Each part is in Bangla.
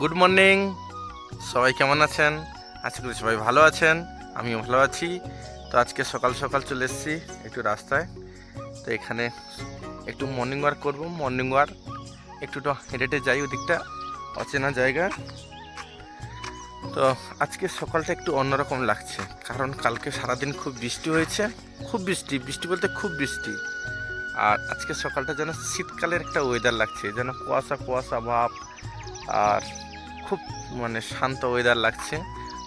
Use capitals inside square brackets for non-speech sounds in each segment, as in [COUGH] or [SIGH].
গুড মর্নিং সবাই কেমন আছেন? আশা করি সবাই ভালো আছেন। আমিও ভালো আছি। তো আজকে সকাল সকাল চলে এসেছি একটু রাস্তায়। তো এখানে একটু মর্নিং ওয়াক করব। মর্নিং ওয়াক একটু তো হেঁটে যাই ওদিকটা। অচেনা জায়গা। তো আজকে সকালটা একটু অন্যরকম লাগছে। কারণ কালকে সারাদিন খুব বৃষ্টি হয়েছে। খুব বৃষ্টি। বৃষ্টি বলতে খুব বৃষ্টি। আর আজকে সকালটা যেন শীতকালের একটা ওয়েদার লাগছে। যেন কুয়াশা কুয়াশা ভাব আর খুব মানে শান্ত ওয়েদার লাগছে।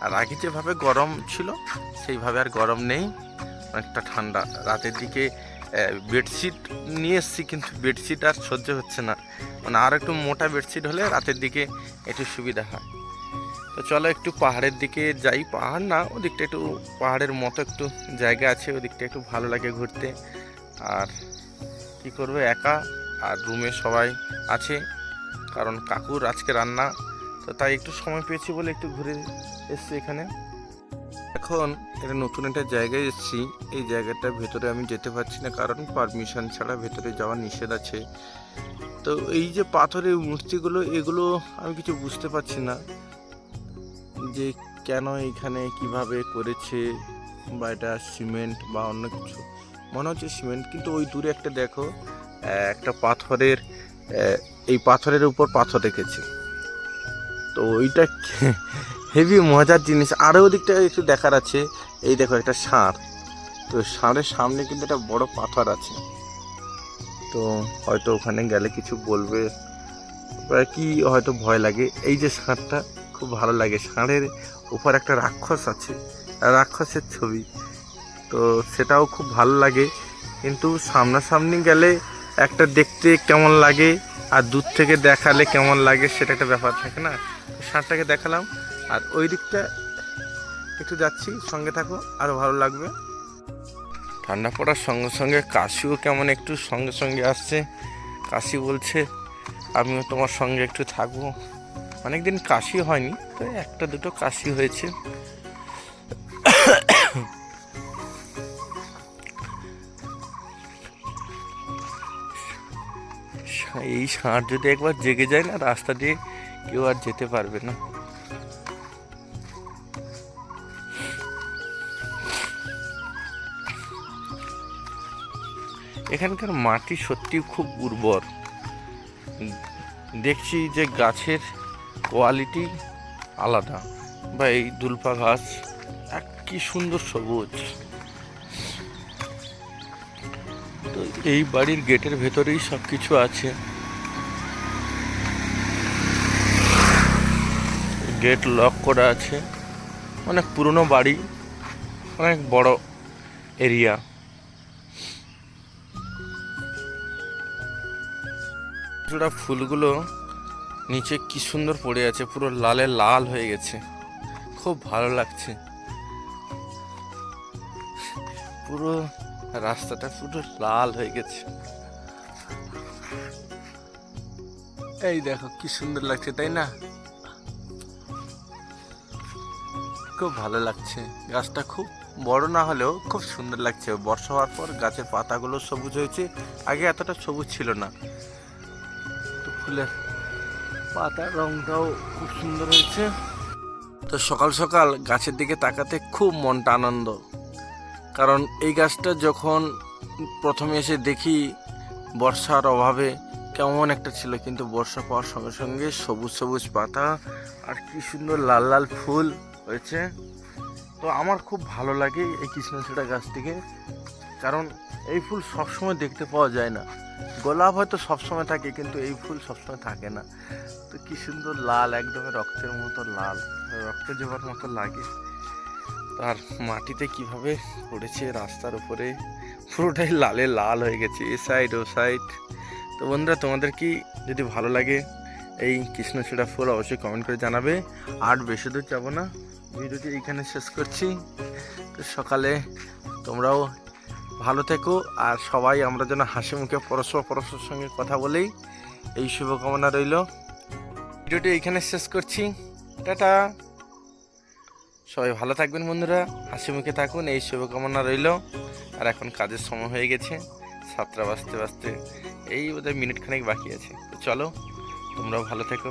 আর আগে যেভাবে গরম ছিল, সেইভাবে আর গরম নেই। অনেকটা ঠান্ডা। রাতের দিকে বেডশিট নিয়ে এসেছি, কিন্তু বেডশিট আর সহ্য হচ্ছে না। মানে আর একটু মোটা বেডশিট হলে রাতের দিকে একটু সুবিধা হয়। তো চলো একটু পাহাড়ের দিকে যাই। পাহাড় না, ওদিকটা একটু পাহাড়ের মতো একটু জায়গা আছে, ওদিকটা একটু ভালো লাগে ঘুরতে। আর কি করবে, একা আর রুমে সবাই আছে। কারণ কাকুর আজকে রান্না তো তাই একটু সময় পেয়েছি বলে একটু ঘুরে এসছি এখানে। এখন এটা নতুন একটা জায়গায় এসেছি। এই জায়গাটার ভেতরে আমি যেতে পারছি না কারণ পারমিশন ছাড়া ভেতরে যাওয়া নিষেধ আছে। তো এই যে পাথরের মূর্তিগুলো, এগুলো আমি কিছু বুঝতে পারছি না। যে কেন এখানে কীভাবে করেছে বা এটা সিমেন্ট বা অন্য কিছু। মনে হচ্ছে সিমেন্ট, কিন্তু ওই দূরে একটা দেখো একটা পাথরের এই পাথরের উপর পাথর রেখেছে। তো ওইটা [LAUGHS] হেভি মজার জিনিস। আরও ওদিকটা একটু দেখার আছে। এই দেখো, একটা ষাঁড় তো ষাঁড়ের সামনে কিন্তু একটা বড় পাথর আছে। তো হয়তো ওখানে গেলে কিছু বলবে। কি হয়তো ভয় লাগে। এই যে ষাঁড়টা খুব ভালো লাগে। ষাঁড়ের উপর একটা রাক্ষস আছে। রাক্ষসের ছবি। তো সেটাও খুব ভালো লাগে। কিন্তু সামনাসামনি গেলে একটা দেখতে কেমন লাগে? আর দূর থেকে দেখালে কেমন লাগে সেটা একটা ব্যাপার থাকে না? ষাঁড়টাকে দেখালাম, আর ওই দিকটা একটু যাচ্ছি, সঙ্গে থাকো আরও ভালো লাগবে। ঠান্ডা পড়ার সঙ্গে সঙ্গে কাশিও কেমন একটু সঙ্গে সঙ্গে আসছে। কাশি বলছে, আমিও তোমার সঙ্গে একটু থাকব। অনেকদিন কাশি হয়নি, তো একটা দুটো কাশি হয়েছে। এই ষাঁড় যদি একবার জেগে যায় না, রাস্তা দিয়ে কেউ আর যেতে পারবে না। এখানকার মাটি সত্যি খুব উর্বর। দেখছি যে গাছের কোয়ালিটি আলাদা। বা এই দুলপা গাছ এক কি সুন্দর সবুজ। তো এই বাড়ির গেটের ভেতরেই সব কিছু আছে। গেট লক করা আছে। অনেক পুরনো বাড়ি, অনেক বড় এরিয়া। জোড়া ফুলগুলো নিচে কি সুন্দর পড়ে আছে, পুরো লালে লাল হয়ে গেছে। খুব ভালো লাগছে। পুরো রাস্তাটা পুরো লাল হয়ে গেছে। এই দেখো, কি সুন্দর লাগছে, তাই না? খুব ভালো লাগছে। গাছটা খুব বড় না হলেও খুব সুন্দর লাগছে। বর্ষা হওয়ার পর গাছের পাতাগুলো সবুজ হয়েছে। আগে এতটা সবুজ ছিল না। তো ফুলের পাতার রংটাও খুব সুন্দর হয়েছে। তো সকাল সকাল গাছের দিকে তাকাতে খুব মনটা আনন্দ। কারণ এই গাছটা যখন প্রথমে এসে দেখি বর্ষার অভাবে কেমন একটা ছিল, কিন্তু বর্ষা পাওয়ার সঙ্গে সঙ্গে সবুজ সবুজ পাতা আর কি সুন্দর লাল লাল ফুল হয়েছে। তো আমার খুব ভালো লাগে এই কৃষ্ণচূড়া গাছটিকে, কারণ এই ফুল সবসময় দেখতে পাওয়া যায় না। গোলাপ হয়তো সবসময় থাকে, কিন্তু এই ফুল সবসময় থাকে না। তো কি সুন্দর লাল, একদমই রক্তের মতো লাল, রক্ত জবার মতো লাগে। আর মাটিতে কীভাবে পড়েছে রাস্তার উপরে? পুরোটাই লালে লাল হয়ে গেছে, এ সাইড ও সাইড তো বন্ধুরা, তোমাদের কি যদি ভালো লাগে এই কৃষ্ণচূড়া ফুল, অবশ্যই কমেন্ট করে জানাবে। আর বেশি দূর যাব না, ভিডিওটি এইখানে শেষ করছি। তো সকালে তোমরাও ভালো থেকো, আর সবাই আমরা যেন হাসি মুখে পরস্পর পরস্পর সঙ্গে কথা বলেই এই শুভকামনা রইল। ভিডিওটি এইখানে শেষ করছি। টাটা! সবাই ভালো থাকবেন বন্ধুরা। হাসি মুখে থাকুন, এই শুভকামনা রইল। আর এখন কাজের সময় হয়ে গেছে, সাতটা বাজতে বাজতে এই বোধহয় মিনিট খানেক বাকি আছে। তো চলো, তোমরাও ভালো থেকো।